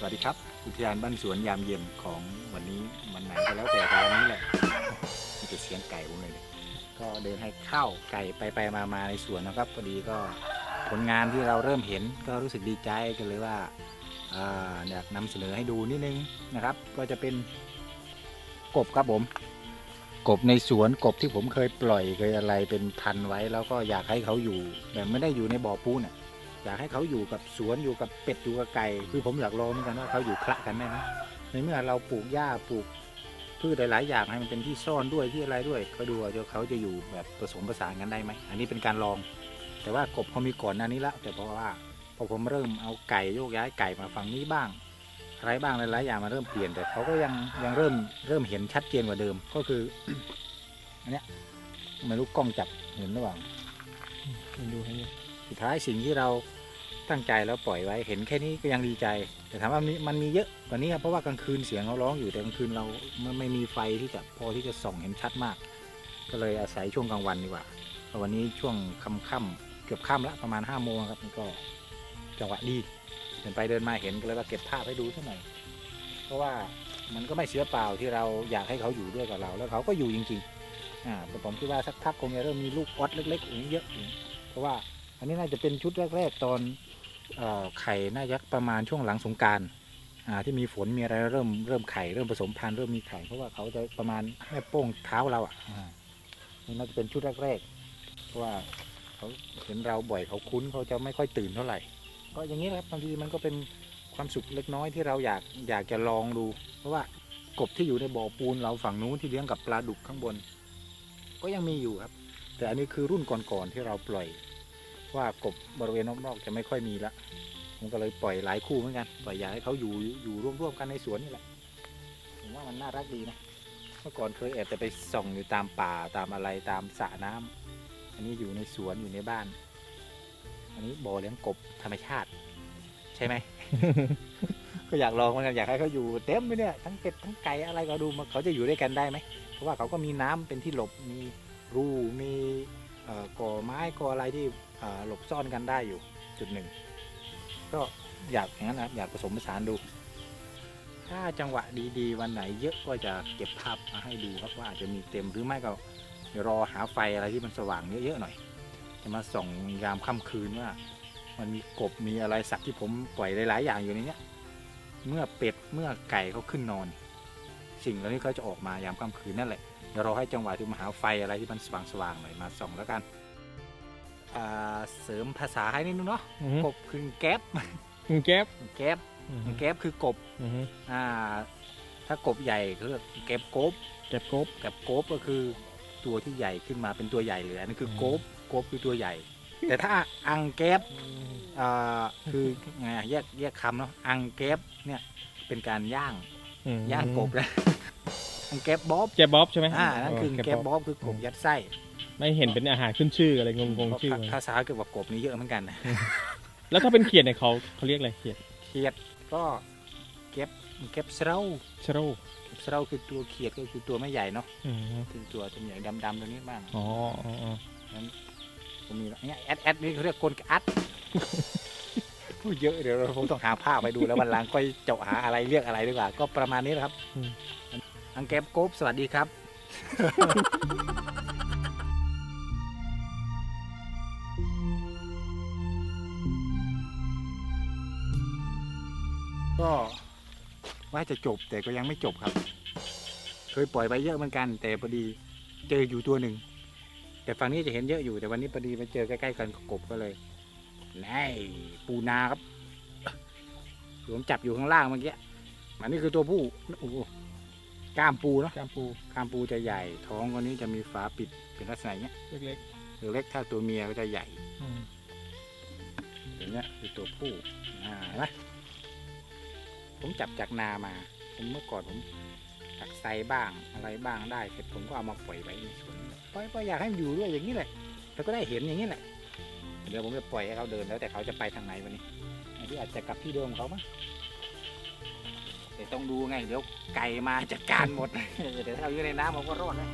สวัสดีครับ อุทยานบ้านสวนยามเย็นของวันนี้วันไหนก็แล้วแต่แต่วันนี้แหละมีแต่เสียงไก่ผมเลยเนี่ยก็เดินให้ข้าวไก่ไปไปมามาในสวนนะครับพอดีก็ผลงานที่เราเริ่มเห็นก็รู้สึกดีใจกันเลยว่าอ่าอยากนำเสนอให้ดูนิดนึงนะครับ ก็จะเป็นกบครับผม กบในสวนกบที่ผมเคยปล่อยเคยอะไรเป็นพันไว้ แล้วก็อยากให้เขาอยู่แบบไม่ได้อยู่ในบ่อปูนอะ อยากให้เขาอยู่กับสวนอยู่กับเป็ดอยู่กับไก่ คือผมอยากลองเหมือนกันว่าเขาอยู่คละกันได้ไหมในเมื่อเราปลูกหญ้าปลูกพืชหลายๆอย่างให้มันเป็นที่ซ่อนด้วยที่อะไรด้วยก็ดูว่าเขาจะอยู่แบบผสมผสานกันได้ไหมอันนี้เป็นการลอง แต่ว่ากบเขามีก่อนหน้านี้แล้วแต่เพราะว่าพอผมเริ่มเอาไก่โยกย้ายไก่มาฝั่งนี้บ้างอะไรบ้างหลายๆอย่างมาเริ่มเปลี่ยนแต่เขาก็ยังยังเริ่มเริ่มเห็นชัดเจนกว่าเดิมก็คืออันเนี้ยไม่รู้กล้องจับเห็นหรือเปล่าดูให้สุดท้ายสิ่งที่เรา ตั้งใจแล้วปล่อยไว้เห็นแค่นี้ก็ยังดีใจ แต่ถามว่ามีมันมีเยอะกว่านี้ครับเพราะว่ากลางคืนเสียงเขาร้องอยู่แต่กลางคืนเราไม่ไม่มีไฟที่จะพอที่จะส่องเห็นชัดมาก ก็เลยอาศัยช่วงกลางวันดีกว่าเพราะวันนี้ช่วงค่ำๆเกือบค่ำละประมาณ5้าโมงครับมันก็จังหวะดีเดินไปเดินมาเห็นก็เลยว่าเก็บภาพให้ดูสักหน่อยเพราะว่ามันก็ไม่เสียเปล่าที่เราอยากให้เขาอยู่ด้วยกับเรา แล้วเขาก็อยู่จริงๆอ่าแต่ผมคิดว่าสักพักคงจะเริ่มมีลูกออดเล็กๆอย่างนี้เยอะอยู่เพราะว่าอันนี้น่าจะเป็นชุดแรก ๆ ตอน ไข่น่าจะประมาณช่วงหลังสงการที่มีฝนมีอะไรเริ่มเริ่มไข่เริ่มผสมพันธุ์เริ่มมีไข่เพราะว่าเขาจะประมาณแม่โป้งเท้าเราอะนี่น่าจะเป็นชุดแรกๆเพราะว่าเขาเห็นเราบ่อยเขาคุ้นเขาจะไม่ค่อยตื่นเท่าไหร่ ก็อย่างนี้ครับบางทีมันก็เป็นความสุขเล็กน้อยที่เราอยากอยากจะลองดู เพราะว่ากบที่อยู่ในบ่อปูนเราฝั่งนู้นที่เลี้ยงกับปลาดุกข้างบน ก็ยังมีอยู่ครับ แต่อันนี้คือรุ่นก่อนๆที่เราปล่อย ว่ากบบริเวณรอบๆจะไม่ค่อยมีละผมก็เลยปล่อยหลายคู่เหมือนกันปล่อยอยากให้เขาอยู่อยู่ร่วมๆกันในสวนนี่แหละผมว่ามันน่ารักดีนะเมื่อก่อนเคยแอบแต่ไปส่องอยู่ตามป่าตามอะไรตามสระน้ำอันนี้อยู่ในสวนอยู่ในบ้าน อันนี้บ่อเลี้ยงกบธรรมชาติ ใช่ไหมก็อยากลองเหมือนกันอยากให้เขาอยู่เต็มไปเนี่ยทั้งเป็ดทั้งไก่อะไรก็ดูมาเขาจะอยู่ด้วยกันได้ไหมเพราะว่าเขาก็มีน้ำเป็นที่หลบมีรูมี ก่อไม้ก่ออะไรที่หลบซ่อนกันได้อยู่จุดหนึ่ง ก็อยากอย่างนั้นนะอยากผสมผสานดู ถ้าจังหวะดีๆ วันไหนเยอะก็จะเก็บภาพมาให้ดูครับว่าอาจจะมีเต็มหรือไม่ก็รอหาไฟอะไรที่มันสว่างเยอะๆหน่อย จะมาส่องยามค่ำคืนว่า มันมีกบมีอะไรสัตว์ที่ผมปล่อยหลายๆอย่างอยู่ในนี้เมื่อเป็ดเมื่อไก่เขาขึ้นนอน สิ่งเหล่านี้เขาจะออกมายามค่ำคืนนั่นแหละเดี๋ยวรอให้จังหวะที่มาหาไฟอะไรที่มันสว่างๆหน่อยมาส่องแล้วกันอ่าเสริมภาษาให้นิดนึงเนาะกบคือแก๊บคุณแก๊ปแก๊บแก๊บคือกบอ่าถ้ากบใหญ่คือแก๊บกบ แก๊ปกบ กับกบก็คือตัวที่ใหญ่ขึ้นมาเป็นตัวใหญ่เลยอันนี้คือโกบโกบคือตัวใหญ่ แต่ถ้าอังแก๊บอ่าคือไงอะแยกแยกคำเนาะอังแก๊บเนี่ยเป็นการย่างย่างกบนะ อังแก๊บบ๊อบแก๊ปบ๊อบใช่ไหมอ่านั่นคือแก๊บบ๊อบคือกบยัดไส้ไม่เห็นเป็นอาหารขึ้นชื่ออะไรงงๆชื่อภาษาเกี่ยวกับกบนี่เยอะเหมือนกันนะแล้วถ้าเป็นเขียดเนี่ยเขาเขาเรียกอะไรเขียดเขียดก็เก็บเก็บเสราชโรเก็บเสราคือตัวเขียดก็คือตัวไม่ใหญ่เนาะอืมคือตัวตัวใหญ่ดำๆตัวนี้บ้างอ๋ออ๋ออ๋อผมมีแล้วเนี่ยแอดแอดนี่เขาเรียกกลกอัดพูดเยอะเดี๋ยวเราคงต้องหาภาพไปดูแล้ววันหลังก็เจาะหาอะไรเรียกอะไรดีกว่า ก็ประมาณนี้แหละครับ อังเก็บโกบสวัสดีครับ ก็ว่าจะจบแต่ก็ยังไม่จบครับ เคยปล่อยไปเยอะเหมือนกัน แต่พอดีเจออยู่ตัวหนึ่ง แต่ฝั่งนี้จะเห็นเยอะอยู่แต่วันนี้พอดีมาเจอใกล้ๆกันกบกบก็เลยนี่ปูนาครับผมจับอยู่ข้างล่างเมื่อกี้อันนี้คือตัวผู้โอ้ กล้ามปูเนาะกามปูกล้ามปูจะใหญ่ ท้องคนนี้จะมีฝาปิดเป็นลักษณะอย่างเงี้ยเล็กหรือเล็กถ้าตัวเมียก็จะใหญ่ๆอืมอย่างเงี้ยคือตัวผู้อ่าเห็นไหมผมจับจากนามา ผมเมื่อก่อนผมตักไซบ้างอะไรบ้างได้เสร็จผมก็เอามาปล่อยไว้ในสวนปล่อยปล่อยอยากให้มันอยู่ด้วยอย่างนี้แหละแล้วก็ได้เห็นอย่างนี้แหละเดี๋ยวผมจะปล่อยให้เขาเดินแล้วแต่เขาจะไปทางไหนวันนี้อันนี้อาจจะกลับที่เดิมของเขามั้งแต้องดูไง เดี๋ยวไก่มาจัดการหมด เดี๋ยวถ้าเราอยู่ในน้ำมันก็รอดนะ